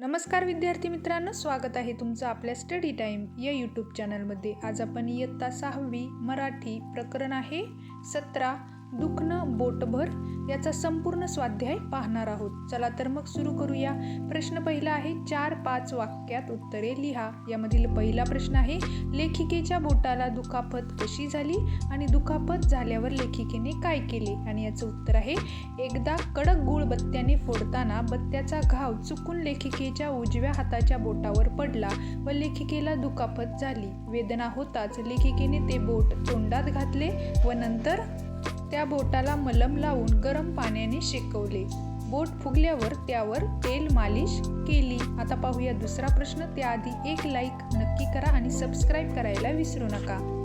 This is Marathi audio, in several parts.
नमस्कार विद्यार्थी मित्रांनो स्वागत आहे तुमचं आपल्या स्टडी टाईम या यूट्यूब चॅनलमध्ये आज आपण इयत्ता सहावी मराठी प्रकरण आहे सतरा दुखणं बोटभर याचा संपूर्ण स्वाध्याय पाहणार आहोत. चला तर मग सुरू करूया. प्रश्न पहिला आहे चार पाच वाक्यात उत्तरे लिहा. यामधील पहिला प्रश्न आहे लेखिकेच्या बोटाला दुखापत कशी झाली आणि दुखापत झाल्यावर लेखिकेने काय केले? आणि याचं उत्तर आहे एकदा कडक गुळ बत्त्याने फोडताना बत्त्याचा घाव चुकून लेखिकेच्या उजव्या हाताच्या बोटावर पडला व लेखिकेला दुखापत झाली. वेदना होताच लेखिकेने ते बोट तोंडात घातले व नंतर त्या बोटाला मलम लावून गरम पाण्याने शेकवले. बोट फुगल्यावर त्यावर तेल मालिश केली. आता पाहूया दुसरा प्रश्न. त्याआधी एक लाईक नक्की करा आणि सबस्क्राईब करायला विसरू नका.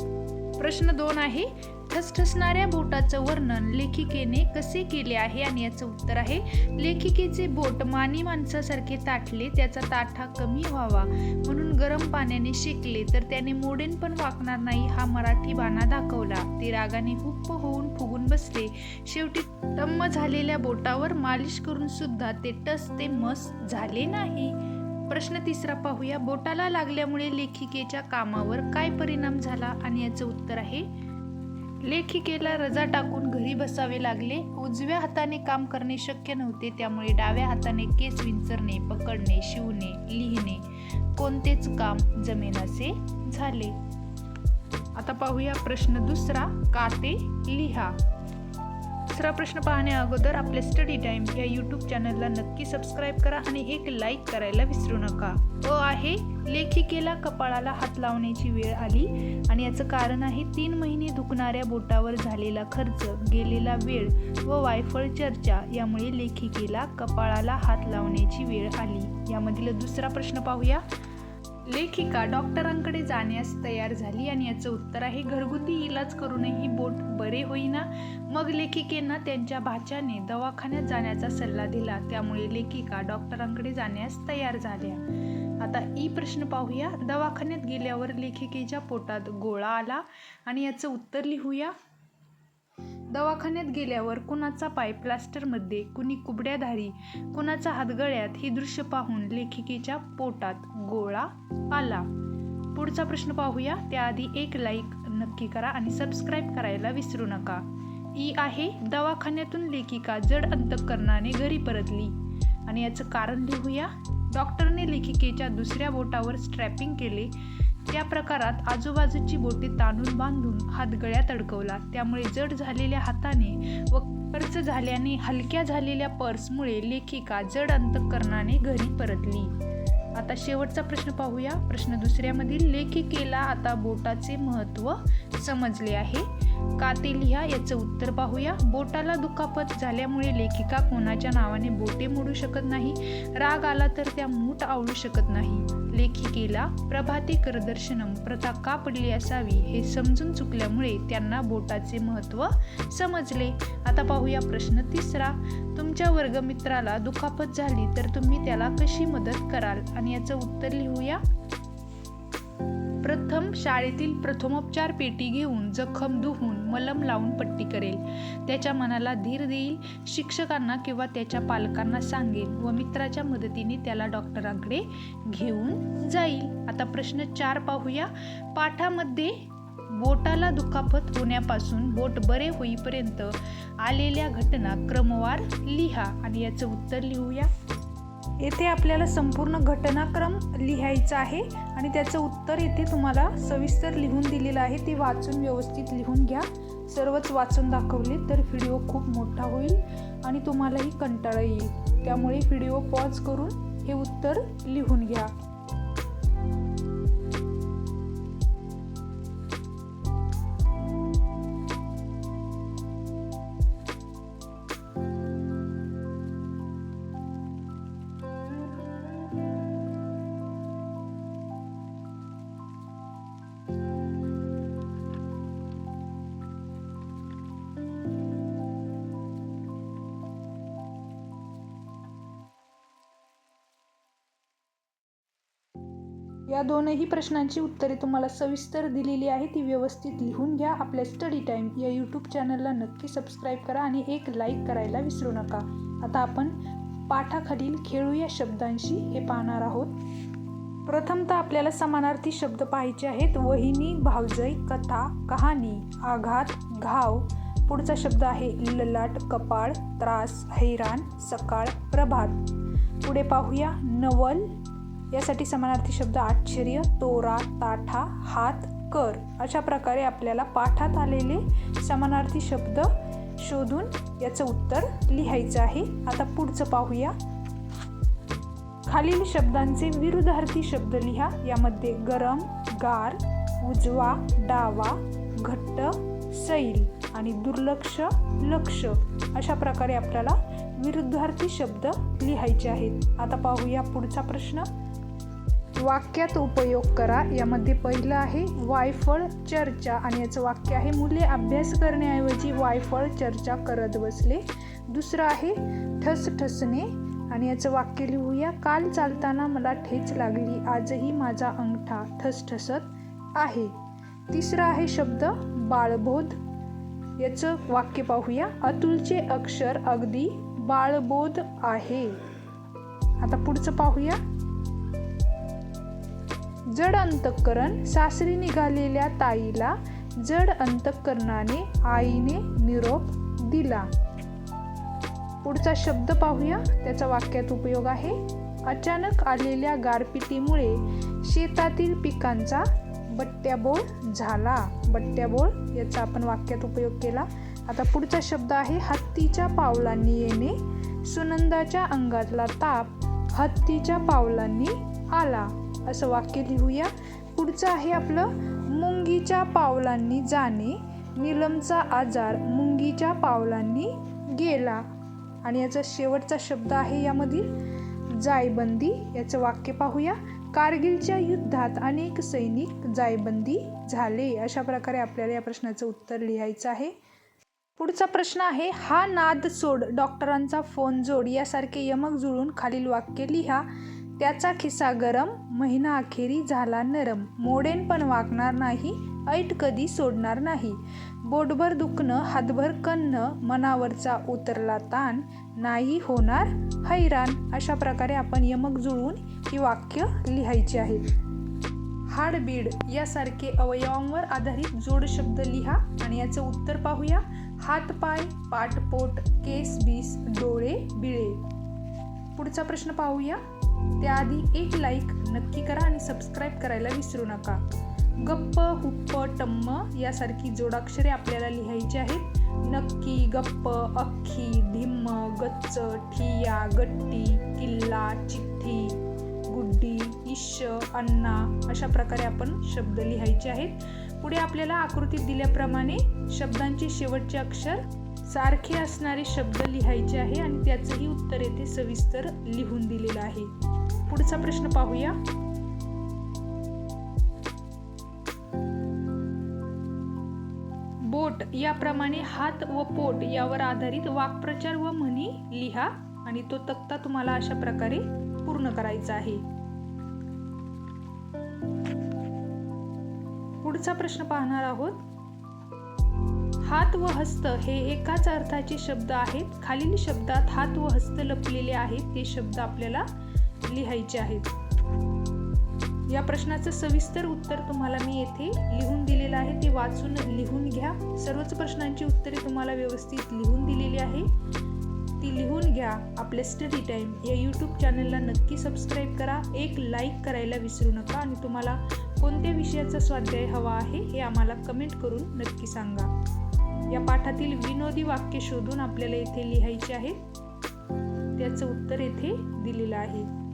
प्रश्न दोन आहे ठसठसणाऱ्या बोटाचं वर्णन लेखिकेने कसे केले आहे आणि याचं उत्तर आहे? लेखिकेचे बोट मानी माणसासारखे ताटले त्याचा ताठा कमी व्हावा. म्हणून गरम पाण्याने शेकले तर त्याने मोडेन पण वाकणार नाही हा मराठी बाणा दाखवला. ते रागाने हुप्प होऊन फुगून बसले. शेवटी टम्म झालेल्या बोटावर मालिश करून सुद्धा ते टस ते मस झाले नाही. प्रश्न तिसरा पाहूया. बोटाला लागल्यामुळे लेखिकेच्या कामावर काय परिणाम झाला? आणि याचं उत्तर आहे लेखिकेला रजा टाकून घरी बसावे लागले. उजव्या हाताने काम करणे शक्य नव्हते त्यामुळे डाव्या हाताने केस विंचरणे पकडणे शिवणे लिहिणे कोणतेच काम जमेनासे झाले. आता पाहूया प्रश्न दुसरा काते लिहा? दुसरा प्रश्न पाहण्या अगोदर आपल्या स्टडी टाईम या यूट्यूब चॅनलला नक्की सबस्क्राईब करा आणि एक लाईक करायला विसरू नका. अ आहे लेखिकेला कपाळाला हात लावण्याची वेळ आली आणि याचं कारण आहे तीन महिने दुखणाऱ्या बोटावर झालेला खर्च गेलेला वेळ व वायफळ चर्चा यामुळे लेखिकेला कपाळाला हात लावण्याची वेळ आली. यामधील दुसरा प्रश्न पाहूया. लेखिका डॉक्टरांकडे जाण्यास तयार झाली आणि याचं उत्तर आहे घरगुती इलाज करूनही बोट बरे होईना. मग लेखिकेनं त्यांच्या भाच्याने दवाखान्यात जाण्याचा सल्ला दिला. त्यामुळे लेखिका डॉक्टरांकडे जाण्यास तयार झाल्या. आता ई प्रश्न पाहूया. दवाखान्यात गेल्यावर लेखिकेच्या पोटात गोळा आला आणि याचं उत्तर लिहूया. दवाखान्यात गेल्यावर कुणाचा पाय प्लास्टरमध्ये कुणी कुबड्याधारी कुणाचा हातगळ्यात ही दृश्य पाहून लेखिकेच्या पोटात गोळा आला. पुढचा प्रश्न पाहूया. त्याआधी एक लाईक नक्की करा आणि सबस्क्राईब करायला विसरू नका. ई आहे दवाखान्यातून लेखिका जड अंतकरणाने घरी परतली. आणि याचं कारण लिहूया. डॉक्टरने लेखिकेच्या दुसऱ्या बोटावर स्ट्रॅपिंग केले. त्या प्रकारात आजूबाजूची बोटे ताणून बांधून हात गळ्यात अडकवला. त्यामुळे जड झालेल्या हाताने व खर्च झाल्याने हलक्या झालेल्या पर्समुळे लेखिका जड अंतकरणाने घरी परतली. आता शेवटचा प्रश्न पाहूया. प्रश्न दुसऱ्यामधील लेखिकेला आता बोटाचे महत्त्व समजले आहे. का ते लिहा याचं उत्तर पाहूया. बोटाला दुखापत झाल्यामुळे लेखिका कोणाच्या नावाने बोटे मोडू शकत नाही? राग आला तर त्या मूठ आवळू शकत नाही. लेखिकेला प्रभाती करदर्शनम प्रथा का पडली असावी हे समजून चुकल्यामुळे त्यांना बोटाचे महत्त्व समजले. आता पाहूया प्रश्न तिसरा. तुमच्या वर्गमित्राला दुखापत झाली तर तुम्ही त्याला कशी मदत कराल? आणि याचं उत्तर लिहूया. प्रथम शाळेतील प्रथमोपचार पेटी घेऊन जखम धुवून मलम लावून पट्टी करेल. त्याच्या मनाला धीर देईल शिक्षकांना किंवा त्याच्या पालकांना सांगेल व मित्राच्या मदतीने त्याला डॉक्टरांकडे घेऊन जाईल. आता प्रश्न चार पाहूया. पाठामध्ये बोटाला दुखापत होण्यापासून बोट बरे होईपर्यंत आलेल्या घटना क्रमवार लिहा आणि याचं उत्तर लिहूया. येथे आपल्याला संपूर्ण घटनाक्रम लिहायचा आहे आणि त्याचं उत्तर येथे तुम्हाला सविस्तर लिहून दिलेलं आहे. ते वाचून व्यवस्थित लिहून घ्या. सर्वच वाचून दाखवले तर व्हिडिओ खूप मोठा होईल आणि तुम्हालाही कंटाळा येईल. त्यामुळे व्हिडिओ पॉज करून हे उत्तर लिहून घ्या. या दोनही प्रश्नांची उत्तरे तुम्हाला सविस्तर दिलेली आहे ती व्यवस्थित लिहून घ्या. आपल्या स्टडी टाईम या यूट्यूब चॅनलला नक्की सबस्क्राईब करा आणि एक लाईक करायला विसरू नका. आता आपण पाठाखालील खेळू या शब्दांशी हे पाहणार आहोत. प्रथमतः आपल्याला समानार्थी शब्द पाहायचे आहेत. वहिनी भावजय कथा कहाणी आघात घाव. पुढचा शब्द आहे ललाट कपाळ त्रास हैराण सकाळ प्रभात. पुढे पाहूया नवल यासाठी समानार्थी शब्द आश्चर्य तोरा ताठा हात कर अशा प्रकारे आपल्याला पाठात आलेले समानार्थी शब्द शोधून याचं उत्तर लिहायचं आहे. आता पुढचं पाहूया. खालील शब्दांचे विरुद्धार्थी शब्द लिहा. यामध्ये गरम गार उजवा डावा घट्ट सैल आणि दुर्लक्ष लक्ष अशा प्रकारे आपल्याला विरुद्धार्थी शब्द लिहायचे आहेत. आता पाहूया पुढचा प्रश्न. वाक्यात उपयोग करा. यामध्ये पहिलं आहे वायफळ चर्चा आणि याचं वाक्य आहे मुले अभ्यास करण्याऐवजी वायफळ चर्चा करत बसले. दुसरं आहे ठस ठसणे आणि याचं वाक्य लिहूया. काल चालताना मला ठेच लागली. आजही माझा अंगठा ठसठसत आहे. तिसरं आहे शब्द बाळबोध. याचं वाक्य पाहूया. अतुलचे अक्षर अगदी बाळबोध आहे. आता पुढचं पाहूया. जड अंतःकरण सासरी निघालेल्या ताईला जड अंतःकरणाने आईने निरोप दिला. पुढचा शब्द पाहूया. त्याचा वाक्यात उपयोग आहे. अचानक आलेल्या गारपिटीमुळे शेतातील पिकांचा बट्ट्याबोळ झाला. बट्ट्याबोळ याचा आपण वाक्यात उपयोग केला. आता पुढचा शब्द आहे. हत्तीच्या पावलांनी येणे. सुनंदाच्या अंगातला ताप हत्तीच्या पावलांनी आला. असं वाक्य लिहूया. पुढचं आहे आपलं मुंगीच्या पावलांनी जाणे. निलमचा आजार मुंगीच्या पावलांनी गेला. आणि याचा शेवटचा शब्द आहे यामधील जायबंदी. याचं वाक्य पाहूया. कारगिलच्या युद्धात अनेक सैनिक जायबंदी झाले. अशा प्रकारे आपल्याला या प्रश्नाचं उत्तर लिहायचं आहे. पुढचा प्रश्न आहे हा नाद सोड डॉक्टरांचा फोन जोड. यासारखे यमक जुळून खालील वाक्य लिहा. त्याचा खिसा गरम महिना अखेरी झाला नरम. मोडेन पण वागणार नाही ऐट कधी सोडणार नाही. बोटभर दुखणं हातभर कन्न मनावरचा उतरला ताण. नाही होणार हैराण अशा प्रकारे आपण यमक जुळवून ही वाक्य लिहायची आहेत हाडबीड यासारखे अवयवांवर आधारित जोड शब्द लिहा आणि याचं उत्तर पाहूया. हातपाय पाठपोट केस बीस डोळे बिळे. पुढचा प्रश्न पाहूया. त्याआधी एक लाईक नक्की करा आणि सबस्क्राईब करायला विसरू नका. गप्प हुप्प टम्म यासारखी जोडाक्षरे आपल्याला लिहायची आहेत. नक्की गप्प अख्खी धिम्म गच्च ठिया गट्टी किल्ला चिठ्ठी गुड्डी इश अण्णा अशा प्रकारे आपण शब्द लिहायचे आहेत. पुढे आपल्याला आकृतीत दिल्याप्रमाणे शब्दांचे शेवटचे अक्षर सारखे असणारे शब्द लिहायचे आहे आणि त्याचंही उत्तर येथे सविस्तर लिहून दिलेलं आहे. पुढचा प्रश्न पाहूया. बोट याप्रमाणे हात व पोट यावर आधारित वाक्प्रचार व म्हणी लिहा आणि तो तक्ता तुम्हाला अशा प्रकारे पूर्ण करायचा आहे. पुढचा प्रश्न पाहणार आहोत. हात व हस्त हे एकाच अर्थाचे शब्द आहेत. खालील शब्दात हात व हस्त लपलेले आहेत. ते शब्द आपल्याला लिहायचे आहेत. या प्रश्नाचं सविस्तर उत्तर तुम्हाला मी येथे लिहून दिलेलं आहे. ते वाचून लिहून घ्या. सर्वच प्रश्नांची उत्तरे तुम्हाला व्यवस्थित लिहून दिलेली आहे. ती लिहून घ्या आपल्या स्टडी टाईम या यूट्यूब चॅनलला नक्की सबस्क्राईब करा. एक लाईक करायला विसरू नका आणि तुम्हाला कोणत्या विषयाचा स्वाध्याय हवा आहे हे आम्हाला कमेंट करून नक्की सांगा. या पाठातील विनोदी वाक्य शोधून आपल्याला येथे लिहायचे आहेत त्याचं उत्तर येथे दिलेलं आहे.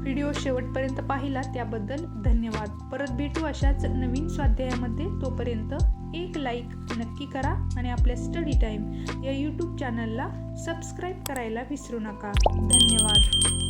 व्हिडिओ शेवटपर्यंत पाहिला त्याबद्दल धन्यवाद. परत भेटू अशाच नवीन स्वाध्यायामध्ये. तोपर्यंत एक लाईक नक्की करा आणि आपल्या स्टडी टाईम या यूट्यूब चॅनलला सबस्क्राईब करायला विसरू नका. धन्यवाद.